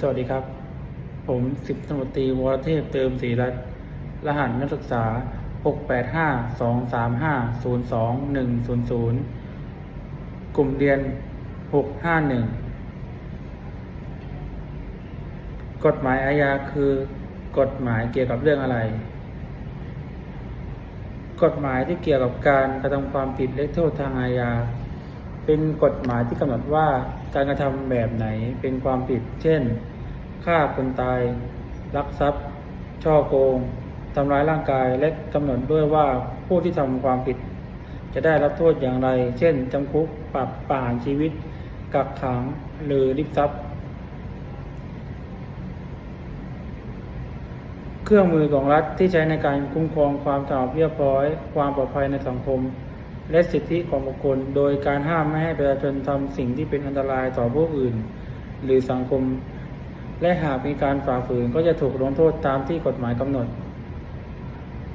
สวัสดีครับ ผมสิบตำรวจตรีวรเทพเติมศรีรัตน์รหัสนักศึกษา 685-235-02100 กลุ่มเรียน 651 กฎหมายอาญาคือกฎหมายเกี่ยวกับเรื่องอะไร กฎหมายที่เกี่ยวกับการกระทำความผิดและโทษทางอาญา เป็นกฎหมายที่กำหนดว่าการกระทำแบบไหนเป็นความผิด เช่น ฆ่าคนตาย ลักทรัพย์ ช่อโกง ทำร้ายร่างกาย และกำหนดด้วยว่าผู้ที่ทำความผิด จะได้รับโทษอย่างไร เช่นจำคุก ปรับประหารชีวิต กักขัง หรือริบทรัพย์ เครื่องมือของรัฐที่ใช้ในการคุ้มครองความสงบเรียบร้อย ความปลอดภัยในสังคม และสิทธิของบุคคล โดยการห้ามไม่ให้ประชาชนทำสิ่งที่เป็นอันตรายต่อผู้อื่น หรือสังคม และหากมีการฝ่าฝืนก็จะถูกลงโทษตามที่กฎหมายกำหนด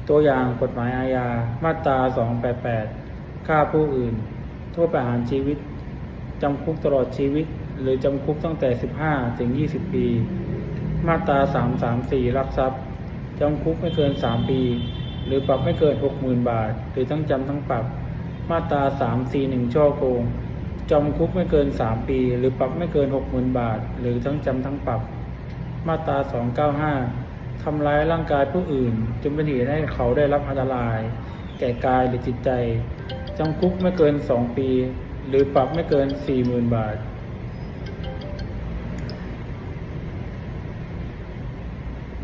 ตัวอย่างกฎหมายอาญามาตรา 288 ฆ่าผู้อื่น โทษประหารชีวิตจำคุกตลอดชีวิต หรือจำคุกตั้งแต่ 15 ถึง 20 ปี มาตรา 334 รักทรัพย์จำคุกไม่เกิน 3 ปี หรือปรับไม่เกิน 60,000 บาท หรือทั้งจำทั้งปรับ มาตรา341ช่อโกงจำคุกไม่เกิน 3 ปี หรือปรับไม่เกิน 60,000 บาท หรือทั้งจำทั้งปรับ มาตรา295ทำร้ายร่างกายผู้อื่นจนเป็นเหตุให้เขาได้รับอันตราย แก่กายหรือจิตใจจำคุกไม่เกิน 2 ปี หรือปรับไม่เกิน 40,000 บาท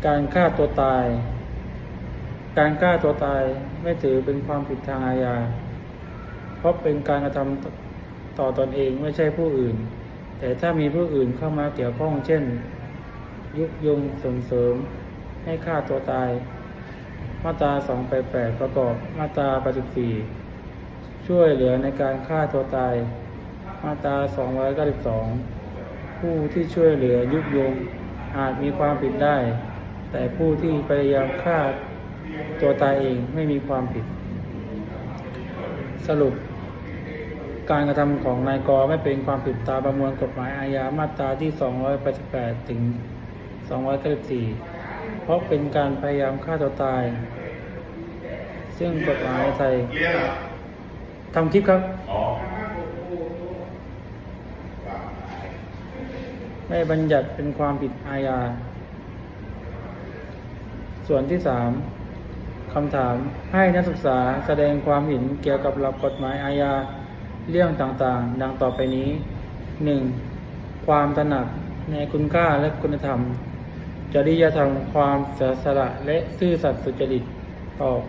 การฆ่าตัวตาย การฆ่าตัวตายไม่ถือเป็นความผิดทางอาญา เพราะเป็นการกระทำต่อตอนเองไม่ใช่ผู้อื่น แต่ถ้ามีผู้อื่นเข้ามาเกี่ยวข้องเช่น ยุยงส่งเสริม ให้ฆ่าตัวตาย มาตรา 288 ประกอบมาตรา 84 ช่วยเหลือในการฆ่าตัวตาย มาตรา 292 ผู้ที่ช่วยเหลือยุยงอาจมีความผิดได้ แต่ผู้ที่พยายามฆ่าตัวตายเองไม่มีความผิด สรุป การกระทำของนายกไม่เป็นความผิดตามประมวลกฎหมายอาญามาตราที่ 288 ถึง 294 เพราะเป็นการพยายามฆ่าตัวตาย ซึ่งกฎหมายไทยทำคลิปครับ ไม่บัญญัติเป็นความผิดอาญา ส่วนที่สาม คำถามให้นักศึกษาแสดงความเห็นเกี่ยวกับหลักกฎหมายอาญาเรื่องต่างๆ ดังต่อไปนี้ 1. ความตระหนักในคุณค่าและคุณธรรม จริยธรรมความเสียสละและซื่อสัตย์สุจริตตอบ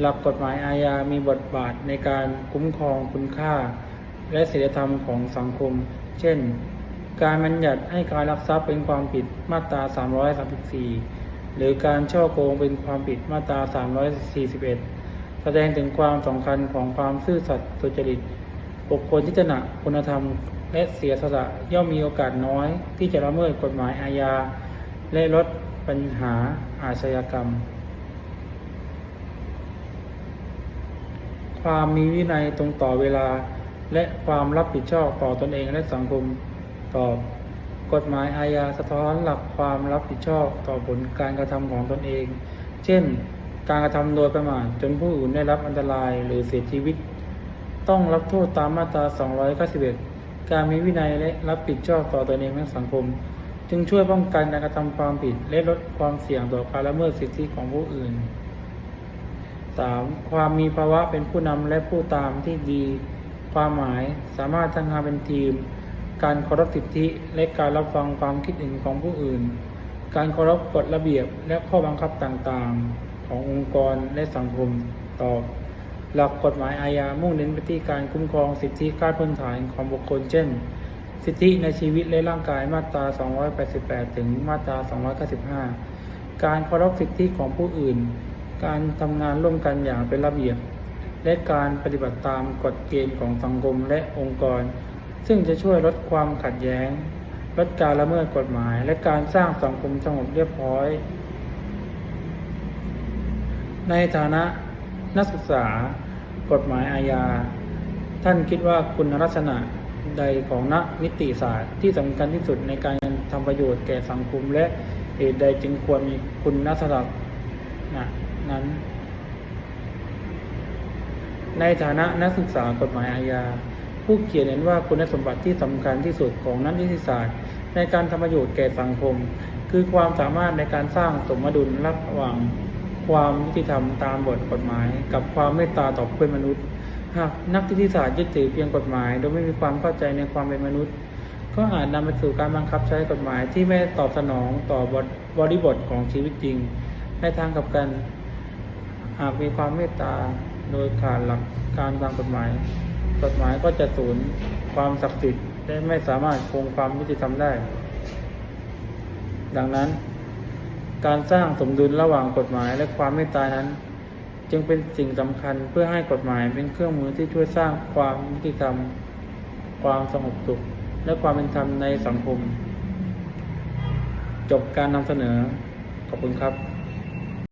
หลักกฎหมายอาญามีบทบาทในการคุ้มครองคุณค่า และศีลธรรมของสังคม เช่น การบัญญัติให้การลักทรัพย์เป็นความผิดมาตรา 334 หรือการช่อโกงเป็นความผิดมาตรา 341 แสดงถึงความสำคัญของความซื่อสัตย์สุจริต บุคคลที่ตระหนักคุณธรรม และเสียสละย่อมมีโอกาสน้อย ที่จะละเมิดกฎหมายอาญา และลดปัญหาอาชญากรรม ความมีวินัยตรงต่อเวลา และความรับผิดชอบต่อตนเองและสังคมตอบ กฎหมายอาญาสะท้อนหลักความรับผิดชอบต่อผลการกระทำของตนเอง เช่น การกระทำโดยประมาทจนผู้อื่นได้รับอันตรายหรือเสียชีวิต ต้องรับโทษตามมาตรา 291 การมีวินัยและรับผิดชอบต่อตนเองและสังคม จึงช่วยป้องกันการกระทำความผิดและลดความเสี่ยงต่อการละเมิดสิทธิของผู้อื่น 3. ความมีภาวะเป็นผู้นำและผู้ตามที่ดี ความหมายสามารถทำงานเป็นทีม การเคารพสิทธิและการรับฟังความคิดเห็นของผู้อื่น การเคารพกฎระเบียบและข้อบังคับต่างๆ ขององค์กรและสังคมตอบหลักกฎหมายอาญามุ่งเน้นไปที่การคุ้มครองสิทธิขั้นพื้นฐานของบุคคล เช่น สิทธิในชีวิตและร่างกายมาตรา 288 ถึงมาตรา 295 การเคารพสิทธิของผู้อื่น การทำงานร่วมกันอย่างเป็นระเบียบ และการปฏิบัติตามกฎเกณฑ์ของสังคมและองค์กร ซึ่งจะช่วยลดความขัดแย้ง ลดการละเมิดกฎหมาย และการสร้างสังคมสงบเรียบร้อย ในฐานะนักศึกษากฎหมายอาญา ท่านคิดว่าคุณลักษณะใดของนักนิติศาสตร์ที่สำคัญที่สุดในการทำประโยชน์แก่สังคม และเหตุใดจึงควรมีคุณลักษณะนั้น ในฐานะนักศึกษากฎหมายอาญา ผู้เขียนเห็นว่าคุณสมบัติที่สำคัญที่สุดของนักนิติศาสตร์ ในการทำประโยชน์แก่สังคม คือความสามารถในการสร้างสมดุลระหว่างความยุติธรรมตามบทกฎหมาย กับความเมตตาต่อเพื่อนมนุษย์ หากนักนิติศาสตร์ยึดถือเพียงกฎหมาย โดยไม่มีความเข้าใจในความเป็นมนุษย์ ก็อาจนำไปสู่การบังคับใช้กฎหมายที่ไม่ตอบสนองต่อบทบริบทของชีวิตจริง ในทางกลับกันหากมีความเมตตาโดยขาดหลักการทางกฎหมาย กฎหมายก็จะสูญความศักดิ์สิทธิ์และไม่สามารถคงความยุติธรรมได้ ดังนั้น การสร้างสมดุลระหว่างกฎหมายและความเมตตายนั้น จึงเป็นสิ่งสำคัญเพื่อให้กฎหมายเป็นเครื่องมือที่ช่วยสร้างความยุติธรรม ความสงบสุข และความเป็นธรรมในสังคม จบการนำเสนอขอบคุณครับ